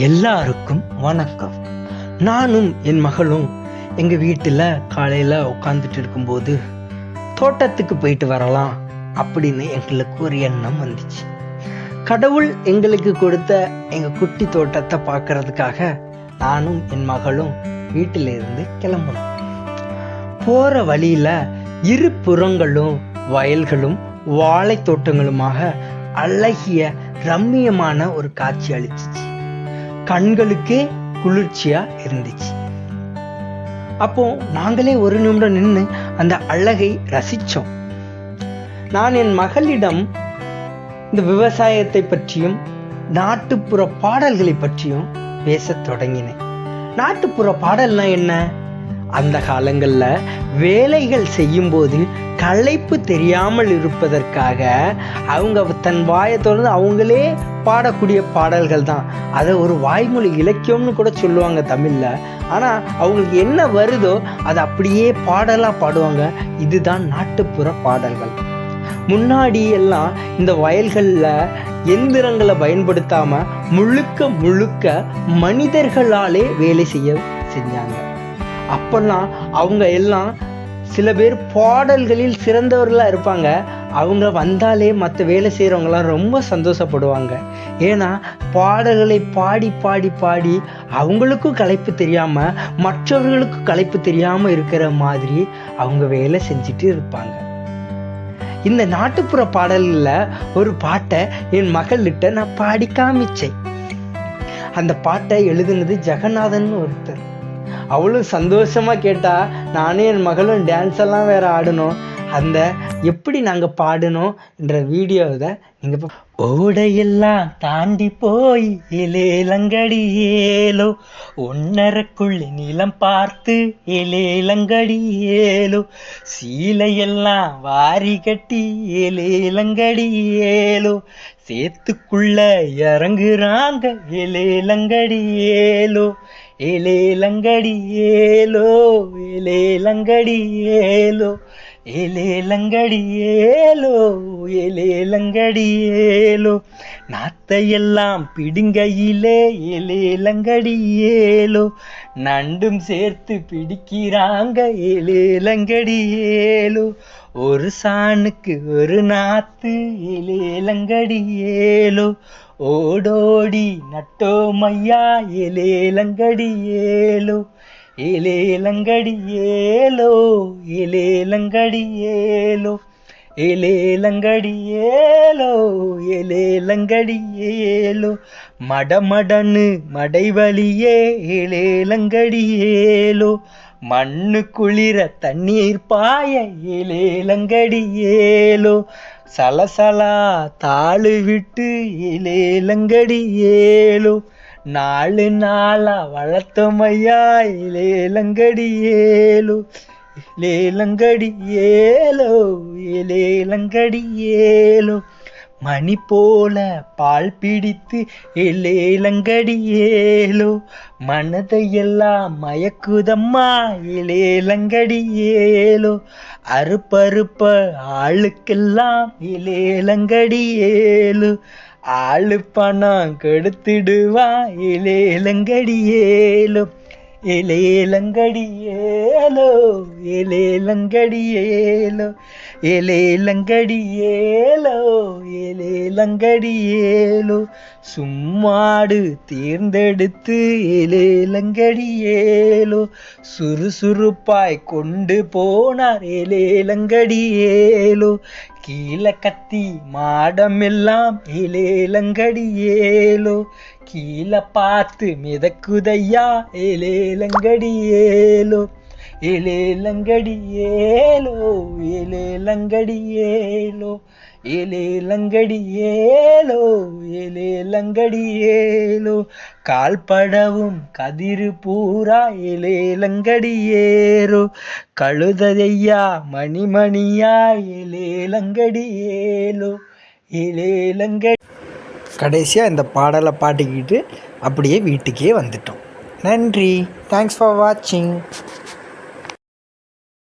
எல்லாருக்கும் வணக்கம். நானும் என் மகளும் எங்கள் வீட்டில் காலையில் உட்காந்துட்டு இருக்கும்போது தோட்டத்துக்கு போயிட்டு வரலாம் அப்படின்னு எங்களுக்கு ஒரு எண்ணம் வந்துச்சு. கடவுள் எங்களுக்கு கொடுத்த எங்கள் குட்டி தோட்டத்தை பார்க்கறதுக்காக நானும் என் மகளும் வீட்டிலிருந்து கிளம்பணும் போகிற வழியில் இரு புறங்களும் வயல்களும் வாழை தோட்டங்களுமாக அழகிய ரம்மியமான ஒரு காட்சி அளிச்சிச்சு. கண்களுக்கே குளிர்ச்சியா இருந்துச்சு. அப்போ நாங்களே ஒரு நிமிடம் நின்று அந்த அழகை ரசிச்சோம். நான் என் மகளிடம் இந்த விவசாயத்தை பற்றியும் நாட்டுப்புற பாடல்களை பற்றியும் பேசத் தொடங்கினேன். நாட்டுப்புற பாடல்னா என்ன? அந்த காலங்களில் வேலைகள் செய்யும்போது களைப்பு தெரியாமல் இருப்பதற்காக அவங்க தன் வாயை தொடர்ந்து அவங்களே பாடக்கூடிய பாடல்கள் தான். அதை ஒரு வாய்மொழி இலக்கியம்னு கூட சொல்லுவாங்க தமிழில். ஆனால் அவங்களுக்கு என்ன வருதோ அதை அப்படியே பாடலாக பாடுவாங்க. இதுதான் நாட்டுப்புற பாடல்கள். முன்னாடி எல்லாம் இந்த வயல்களில் எந்திரங்களை பயன்படுத்தாமல் முழுக்க முழுக்க மனிதர்களாலே வேலை செய்ய செஞ்சாங்க. அப்பெல்லாம் அவங்க எல்லாம் சில பேர் பாடல்களில் சிறந்தவர்களாக இருப்பாங்க. அவங்க வந்தாலே மற்ற வேலை செய்கிறவங்களாம் ரொம்ப சந்தோஷப்படுவாங்க. ஏன்னா பாடல்களை பாடி பாடி பாடி அவங்களுக்கும் களைப்பு தெரியாமல் மற்றவர்களுக்கும் களைப்பு தெரியாமல் இருக்கிற மாதிரி அவங்க வேலை செஞ்சுட்டு இருப்பாங்க. இந்த நாட்டுப்புற பாடலில் ஒரு பாட்டை என் மகள்கிட்ட நான் பாடி காமிச்சேன். அந்த பாட்டை எழுதுனது ஜெகநாதன் ஒருத்தர். அவளும் சந்தோஷமாக கேட்டால் நானே என் மகளும் டான்ஸ் எல்லாம் வேறு ஆடணும். அந்த எப்படி நாங்கள் பாடணும்ன்ற வீடியோவை நீங்கள் பா- ஓடையெல்லாம் தாண்டி போய் இலேலங்கடி ஏலோ ஒன்னரைக்குள்ளி நிலம் பார்த்து இலேலங்கடி ஏலோ சீலையெல்லாம் வாரி கட்டி இலேலங்கடி ஏலோ சேத்துக்குள்ள இறங்குறாங்க இலேலங்கடி ஏலோ. ஏலே லங்கடி ஏலோ ஏலே லங்கடி ஏலோ ஏலே லங்கடி ஏலோ ஏலே லங்கடி ஏலோ நாத்தையெல்லாம் பிடுங்கையிலே ஏலே லங்கடி ஏலோ நண்டும் சேர்த்து பிடிக்கிறாங்க ஏலே லங்கடி ஏலோ ஒரு சாணுக்கு ஒரு நாத்து ஏலே லங்கடி ஏலோ ஓடோடி நட்டோமையா ஏலேலங்கடி ஏலோ ஏலேலங்கடி ஏலோ ஏலேலங்கடி ஏலோ ஏலேலங்கடி ஏலோ ஏலேலங்கடி ஏலோ மடமடன்னு மடைவழியே ஏலேலங்கடி ஏலோ மண்ணு குளிர தண்ணீர் பாய ஏலேலங்கடி ஏலோ சலசலா தாழு விட்டு இலேலங்கடி ஏலோ. நாலு நாளா வளர்த்தமையா இலேலங்கடி ஏலோ. இலேலங்கடி ஏலோ இலேலங்கடி ஏலோ. மணி போல பால் பிடித்து ஏலேலங்கடி மனதையெல்லாம் மயக்குதம்மா ஏலேலங்கடி அறுப்பறுப்ப ஆளுக்கெல்லாம் ஏலேலங்கடி ஆளு பணம் கெடுத்துடுவா ஏலேலங்கடி ஏலோ ஏலேலங்கடி ஏலோ ஏலேலங்கடி சும்மாடு தேர்ந்தெடுத்து ஏலேலங்கடி சுறுசுறுப்பாய் கொண்டு போனார் ஏலேலங்கடி ஏலோ கீழே கத்தி மாடமெல்லாம் ஏலேலங்கடி கீழே பார்த்து மிதக்குதையா? ஏலேலங்கடி ஏலோ. ஏலேலங்கடி ஏலோ. ஏலேலங்கடி ஏலோ. ஏலேலங்கடி ஏலோ. ஏலேலங்கடி ஏலோ. கால்படவும் கதிரு பூரா ஏலேலங்கடி ஏறோ கழுதையா மணிமணியா ஏலேலங்கடி ஏலோ. ஏலேலங்கடி கடைசியாக இந்த பாடலை பாடிக்கிட்டு அப்படியே வீட்டுக்கே வந்துட்டோம். நன்றி. தேங்க்ஸ் ஃபார் வாட்சிங்